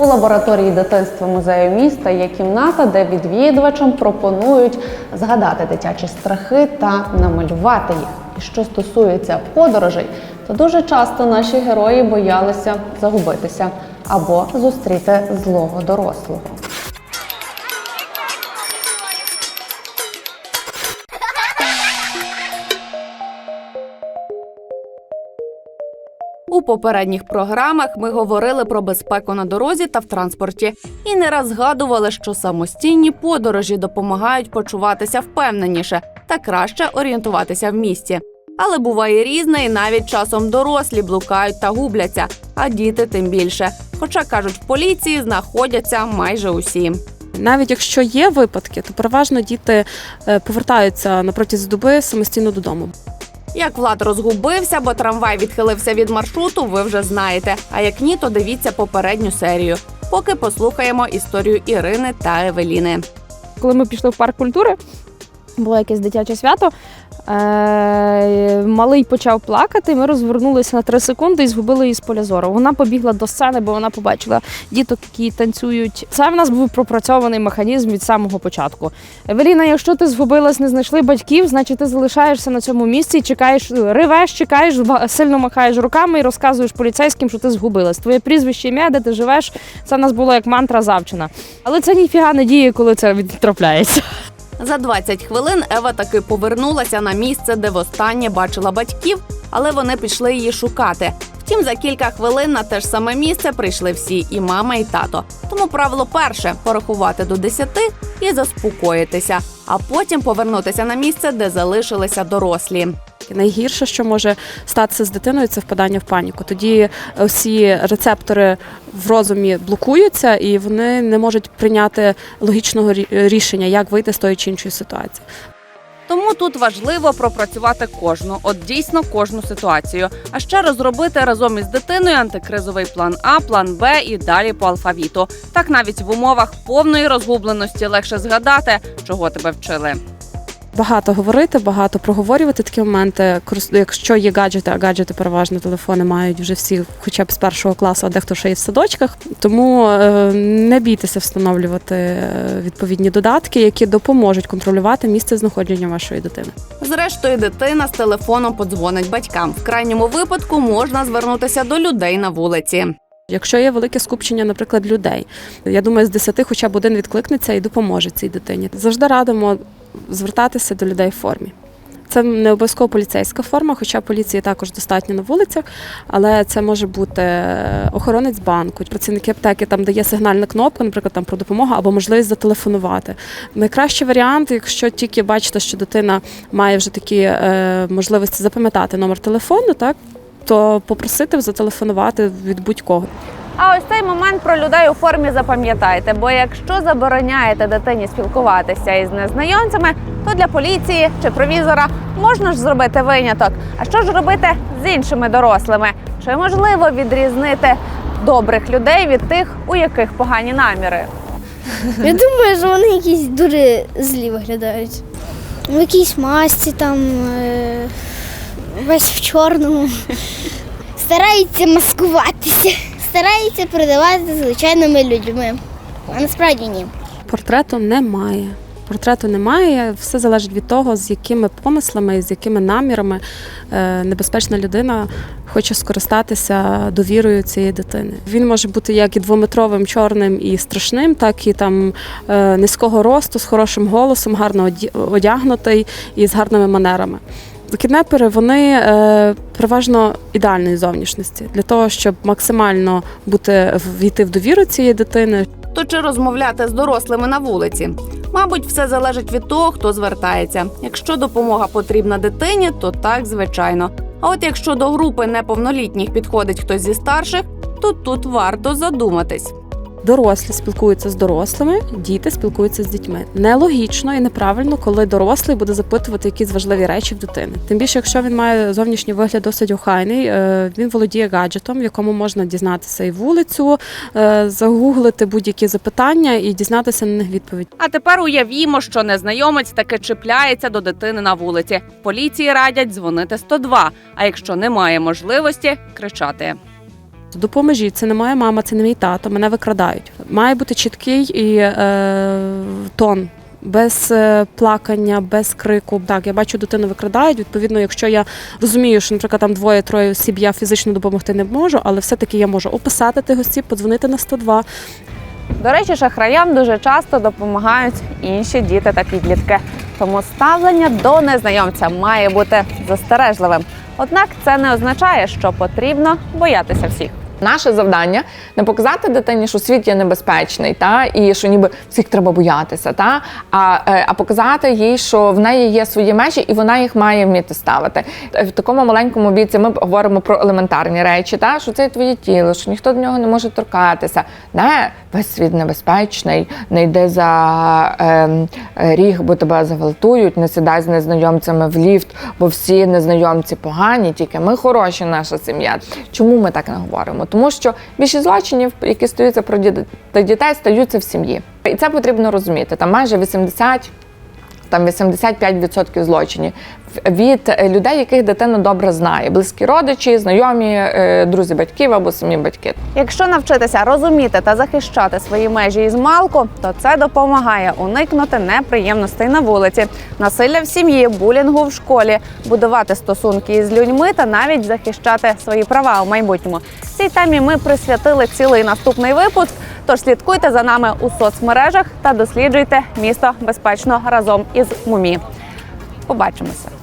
У лабораторії дитинства музею міста є кімната, де відвідувачам пропонують згадати дитячі страхи та намалювати їх. І що стосується подорожей, то дуже часто наші герої боялися загубитися або зустріти злого дорослого. Попередніх програмах ми говорили про безпеку на дорозі та в транспорті і не раз згадували, що самостійні подорожі допомагають почуватися впевненіше та краще орієнтуватися в місті. Але буває різне, і навіть часом дорослі блукають та губляться, а діти тим більше. Хоча кажуть, в поліції знаходяться майже усі. Навіть якщо є випадки, то переважно діти е, повертаються на протязі доби самостійно додому. Як Влад розгубився, бо трамвай відхилився від маршруту, ви вже знаєте. А як ні, то дивіться попередню серію. Поки послухаємо історію Ірини та Евеліни. коли ми пішли в парк культури, було якесь дитяче свято. Е, малий почав плакати. Ми розвернулися на три секунди і згубили її з поля зору. Вона побігла до сцени, бо вона побачила діток, які танцюють. Це в нас був пропрацьований механізм від самого початку. Евеліна, якщо ти згубилась, не знайшли батьків, значить ти залишаєшся на цьому місці і чекаєш, ривеш, чекаєш, сильно махаєш руками і розказуєш поліцейським, що ти згубилась. Твоє прізвище, ім'я, де ти живеш, це в нас було як мантра завчена. Але це ніфіга не діє, коли це трапляється. За 20 хвилин Ева таки повернулася на місце, де востаннє бачила батьків, але вони пішли її шукати. Втім, за кілька хвилин на те ж саме місце прийшли всі і мама, і тато. Тому правило перше порахувати до 10 і заспокоїтися, а потім повернутися на місце, де залишилися дорослі. Найгірше, що може статися з дитиною, це впадання в паніку. Тоді всі рецептори в розумі блокуються, і вони не можуть прийняти логічного рішення, як вийти з тої чи іншої ситуації. Тому тут важливо пропрацювати кожну, от дійсно кожну ситуацію. А ще розробити разом із дитиною антикризовий план А, план Б і далі по алфавіту. Так навіть в умовах повної розгубленості легше згадати, чого тебе вчили. Багато говорити, багато проговорювати такі моменти. Якщо є гаджети, а гаджети переважно телефони мають вже всі, хоча б з першого класу, а дехто ще й в садочках. Тому е, не бійтеся встановлювати е, відповідні додатки, які допоможуть контролювати місце знаходження вашої дитини. Зрештою, дитина з телефоном подзвонить батькам. В крайньому випадку можна звернутися до людей на вулиці. Якщо є велике скупчення, наприклад, людей, я думаю, з 10 хоча б один відкликнеться і допоможе цій дитині. Завжди радимо звертатися до людей в формі. Це не обов'язково поліцейська форма, хоча поліції також достатньо на вулицях, але це може бути е, охоронець банку, працівники аптеки, там де є сигнальна кнопка, наприклад, там про допомогу або можливість зателефонувати. Найкращий варіант, якщо тільки бачите, що дитина має вже такі е, можливості запам'ятати номер телефону, так то попросити зателефонувати від будь-кого. А ось цей момент про людей у формі запам'ятайте, бо якщо забороняєте дитині спілкуватися із незнайомцями, то для поліції чи провізора можна ж зробити виняток. А що ж робити з іншими дорослими? Чи можливо відрізнити добрих людей від тих, у яких погані наміри? Я думаю, що вони якісь дуже злі виглядають. В якійсь масці там е, весь в чорному. Стараються маскуватися, стараються продавати звичайними людьми. А насправді ні. Портрету немає. Портрету немає. Все залежить від того, з якими помислами, з якими намірами е, небезпечна людина хоче скористатися довірою цієї дитини. Він може бути як і двометровим, чорним і страшним, так і там е, низького росту, з хорошим голосом, гарно одягнутий і з гарними манерами. Кіднепери вони е, переважно ідеальної зовнішності для того, щоб максимально бути війти в довіру цієї дитини, То чи розмовляти з дорослими на вулиці? Мабуть, все залежить від того, хто звертається. Якщо допомога потрібна дитині, то так звичайно. А от якщо до групи неповнолітніх підходить хтось зі старших, то тут варто задуматись. Дорослі спілкуються з дорослими, діти спілкуються з дітьми. Нелогічно і неправильно, коли дорослий буде запитувати якісь важливі речі в дитини. Тим більше, якщо він має зовнішній вигляд досить охайний, е, він володіє гаджетом, в якому можна дізнатися і вулицю, е, загуглити будь-які запитання і дізнатися на них відповідь. А тепер уявімо, що незнайомець таки чіпляється до дитини на вулиці. Поліції радять дзвонити 102, а якщо немає можливості, кричати. Допоможіть, це не моя мама, це не мій тато, мене викрадають. Має бути чіткий і е, тон. Без е, плакання, без крику. Так, я бачу, дитину викрадають. Відповідно, якщо я розумію, що, наприклад, там двоє-троє осіб, я фізично допомогти не можу, але все-таки я можу описати тих осіб, подзвонити на 102, До речі, шахраям дуже часто допомагають інші діти та підлітки. Тому ставлення до незнайомця має бути застережливим. Однак це не означає, що потрібно боятися всіх. Наше завдання не показати дитині, що світ є небезпечний, та і що ніби всіх треба боятися, та а, е, а показати їй, що в неї є свої межі, і вона їх має вміти ставити. Е, В такому маленькому віці ми говоримо про елементарні речі, та що це твоє тіло, що ніхто до нього не може торкатися. Не весь світ небезпечний, не йди за е, ріг, бо тебе зґвалтують, не сідай з незнайомцями в ліфт, бо всі незнайомці погані, тільки ми хороші, наша сім'я. Чому ми так не говоримо? Тому що більшість злочинів, які стаються про дітей, стаються в сім'ї. І це потрібно розуміти. Там майже 80 там 85% злочинів від е, людей, яких дитина добре знає, близькі родичі, знайомі, е, друзі батьків або самі батьки. Якщо навчитися розуміти та захищати свої межі із малку, то це допомагає уникнути неприємностей на вулиці, насилля в сім'ї, булінгу в школі, будувати стосунки із людьми та навіть захищати свої права у майбутньому. Цій темі ми присвятили цілий наступний випуск. Тож слідкуйте за нами у соцмережах та досліджуйте місто безпечно разом із МУМІ. Побачимося.